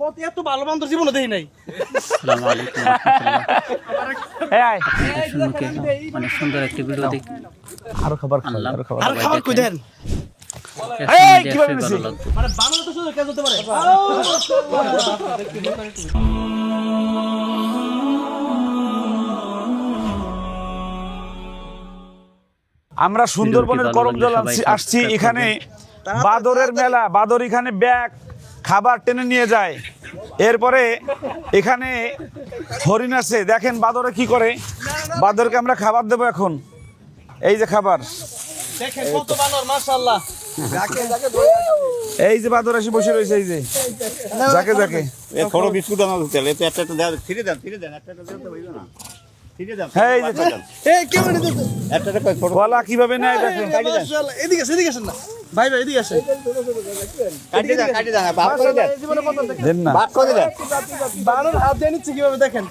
কত এত ভালো বান্ধব জীবনে দেই নাই আসসালামু আলাইকুম রহমতুল্লাহ এই আয় শুনুকে অনেক সুন্দর একটি ভিডিও দেখ আরও খাবার খাই আরও খাবার আর খাবার কই দেন এই, কীভাবে ভালো মানে বানানো তো শুধু কেন হতে পারে আমরা সুন্দরবনের করম জল আসছি এখানে বাদরের মেলা বাদর এখানে ব্যাগ খাবার টেনে নিয়ে যায়। এরপরে এখানে হরিণ আছে। দেখেন বাদরে কি করে? বাদরকে আমরা খাবার দেবো এখন। এই যে খাবার। দেখেন কত বানর মাশাআল্লাহ। এই যে বাদর এসে বসে রয়েছে এই যে। যাকে যাকে। বিস্কুট আনা তেল। একটা একটা দেন ফিরে দেন একটা না। হ্যাঁ, এই যে এই কে একটা একটা কীভাবে নেয় দেখেন। এদিকে এদিকে আসেন না। ভাই ভাই এদিকে আসেন। কাটি দেন কাটি দেন বাপ করে দেন। এই জীবনে প্রথম দেখেন? দেন না। বাপ করে দেন। বানর হাত দিয়ে নিচ্ছে কীভাবে দেখেন?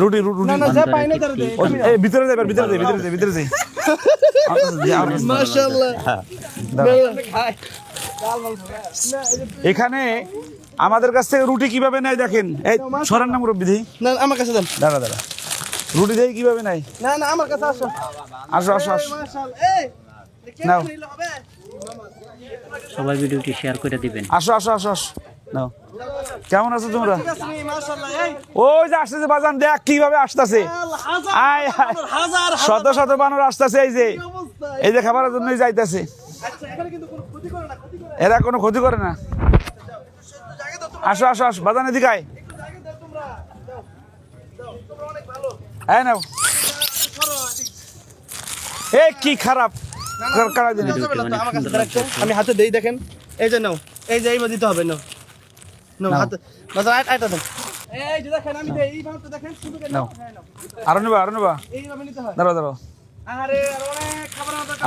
রুটি রুটি না না যা পাই না তার দে এই ভিতরে যাই ভিতরে যাই ভিতরে যাই ভিতরে যাই। মাশাআল্লাহ। এখানে আমাদের কাছ থেকে রুটি কীভাবে নেয় দেখেন? এই সরেন না মুরব্বী দিই না আমার কাছে দেন। দাঁড়া দাঁড়া। রুটি দেই কীভাবে নাই? না না আমার কাছে আসো। আসো আসো আসো। নাও। কেমন সবাই ভিডিওটি শেয়ার করে দিবেন। আসো আসো আসো আসো। নাও। কেমন আছো তোমরা? ওই যে আসতেছে বাজান দেখ কীভাবে আসতেছে। আয় আয়। হাজার শত শত বানর আসতেছে এই যে। এই যে খাবারের জন্যই যাইতেছে। আচ্ছা এখানে কিন্তু কোনো ক্ষতি করে না ক্ষতি করে এরা কোনো ক্ষতি করে না। জায়গা আসো আসো আসো। বাজান এদিকে আয় জায়গা দাও তোমরা দাও দাও তোমরা অনেক নাও। করো কি খারাপ। আমি হাতে দেই দেখেন। এই যে নাও এই যে এইবার দিতে হবে নাও। নাও। হাতে বাস আইটা দেন। আরও নেবা আরও নেবা।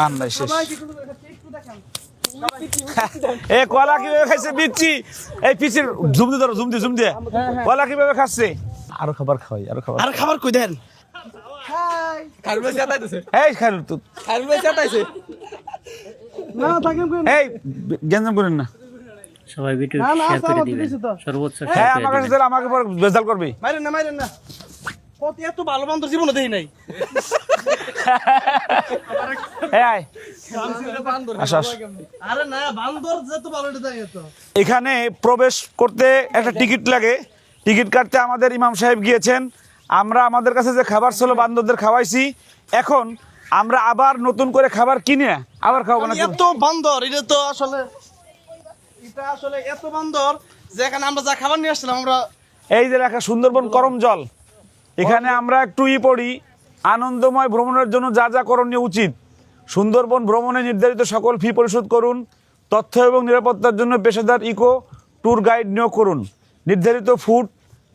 আন নাই, শেষ। এ কলা কীভাবে খাইছে বিচ্ছি? এই পিছির জুম দিয়ে ধরো জুম দিয়ে জুম দিয়ে কলা কীভাবে খাচ্ছে? আরও খাবার খাওয়াই আরও খাবার আর খাবার কই দেন? হাই। খাবার এই খাইল তো না থাকেন এই গেঞ্জাম করেন না। সবাই ভিডিওটি না, না, শেয়ার করে দিবেন। সর্বোচ্চ হ্যাঁ আমার কাছে দিবেন। আমাকে পরে বেজাল করবে। মাইরেন না মাইরেন না। কত এত ভালো বান্ধব জীবনে দেই নাই। এখানে প্রবেশ করতে একটা টিকিট লাগে। টিকিট কাটতে আমাদের ইমাম সাহেব গিয়েছেন। আমরা আমাদের কাছে যে খাবার ছিল বান্ধবদের খাওয়াইছি। এখন আমরা আবার নতুন করে খাবার কিনে আবার খাওয়াবো না এত বান্দর এটা তো আসলে এটা আসলে এত বান্দর যে এখানে আমরা যা খাবার নিয়ে আসছিলাম আমরা এই যে লেখা সুন্দরবন করম জল। এখানে আমরা একটু ই পড়ি আনন্দময় ভ্রমণের জন্য যা যা করণীয় উচিত। সুন্দরবন ভ্রমণে নির্ধারিত সকল ফি পরিশোধ করুন তথ্য এবং নিরাপত্তার জন্য পেশাদার ইকো ট্যুর গাইড নিয়োগ করুন। নির্ধারিত ফুড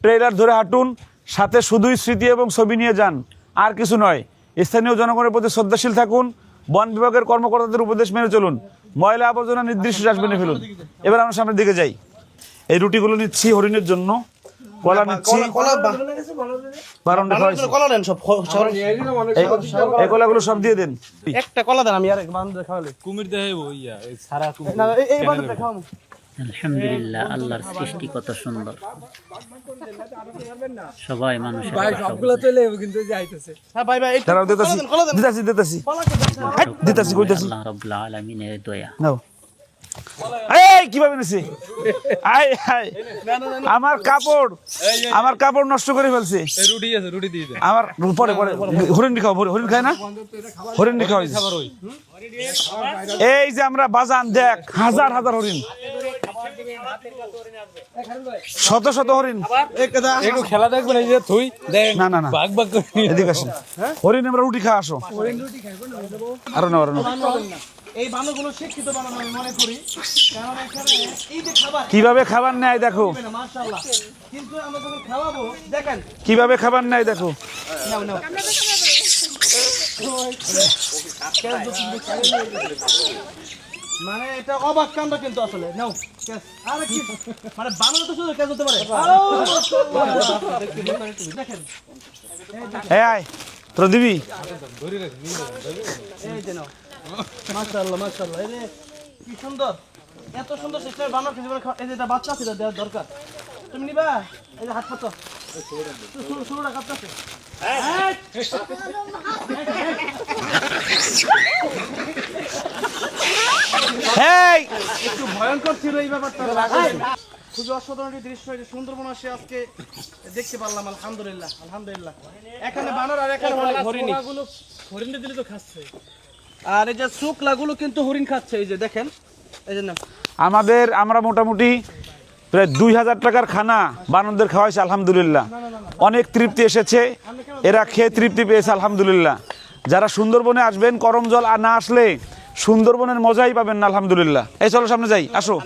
ট্রেলার ধরে হাঁটুন সাথে শুধুই স্মৃতি এবং ছবি নিয়ে যান। আর কিছু নয় স্থানীয় জনগণের প্রতি শ্রদ্ধাশীল থাকুন বন বিভাগের কর্মকর্তাদের উপদেশ মেনে চলুন ময়লা আবর্জনা নির্দিষ্ট ডাস্টবিনে ফেলুন। এবার আমরা সামনের দিকে যাই। এই রুটিগুলো নিচ্ছি হরিণের জন্য। কলা নিচ্ছি। কলা বারণটা খাওয়াইছি। কলা দেন সব সব। এই কলাগুলো সব দিয়ে দেন। একটা কলা দেন আমি আর এক বান্দর খাওয়ালে। কুমির দেখাইব ইয়া এই সারা কুমির। এই- এই খাওয়াবো আলহামদুলিল্লাহ আল্লাহর সৃষ্টি কত সুন্দর। সবাই মানুষের সবগুলো চলে যাব কিন্তু এই হ্যাঁ ভাই ভাই দাঁড়াও দিতেছি। কলা দেন কলা দেন। দিতেছি দিতেছি। কলা দেন হাই, দিতেছি কইতেছি। আল্লাহ রাব্বুল আলামিনের দয়া। নাও। এই কীভাবে নিছি? আই আই আমার কাপড় আমার কাপড় নষ্ট করে ফেলছে। এই রুটি আছে রুটি দিয়ে দেন আমার পরে পরে হরিণ খাও হরিণ খায় না? হরিণ ওই এই যে আমরা বাজান দেখ হাজার হাজার হরিণ। শত শত হরিণ একটু খেলা দেখবেন এই যে তুই দেখ না না না ভাগ ভাগ করে এদিকে আসেন হরিণ আমরা রুটি খাওয়া আসো আরও না আরও না এই বান্দরগুলো শিক্ষিত বানানো আমি মনে করি কারণ এখানে এই যে খাবার কীভাবে খাবার নেয় দেখো মাশাআল্লাহ কিন্তু আমরা যখন খাওয়াবো দেখেন কীভাবে খাবার নেয় দেখো নাও নাও মানে এটা অবাক কাণ্ড কিন্তু আসলে। নাও। আরে কি? মানে বানানো তো শুধু ক্যাশ হতে পারে। দেখেন হ্যাঁ আয় তোর দিবি? এই যে নাও। মাশাআল্লাহ মাশাআল্লাহ। এই কি সুন্দর। এত সুন্দর সিস্টেম বানর খেতে পারে। এই যে এটা বাচ্চা ছিল দেওয়ার দরকার। তুমি নিবা? এই যে হাত পাতো। শুরু শুরুটা কাঁপতেছে হেই! একটু ভয়ঙ্কর ছিল এই ব্যাপারটা। খুবই অসাধারণ দৃশ্য এটা সুন্দরবন আসে আজকে দেখতে পারলাম আলহামদুলিল্লাহ আলহামদুলিল্লাহ। এখানে বানর আর এখানে হরিণী। হরিণ দিলে তো খাচ্ছে। আর এই যে শুকলাগুলো কিন্তু হরিণ খাচ্ছে এই যে দেখেন এই যে আমাদের আমরা মোটামুটি প্রায় দুই হাজার টাকার খানা বানরদের খাওয়াইছে আলহামদুলিল্লাহ। অনেক তৃপ্তি এসেছে এরা খেয়ে তৃপ্তি পেয়েছে আলহামদুলিল্লাহ। যারা সুন্দরবনে আসবেন করম জল আর না আসলে সুন্দরবনের মজাই পাবেন না আলহামদুলিল্লাহ। এই চলো সামনে যাই আসো।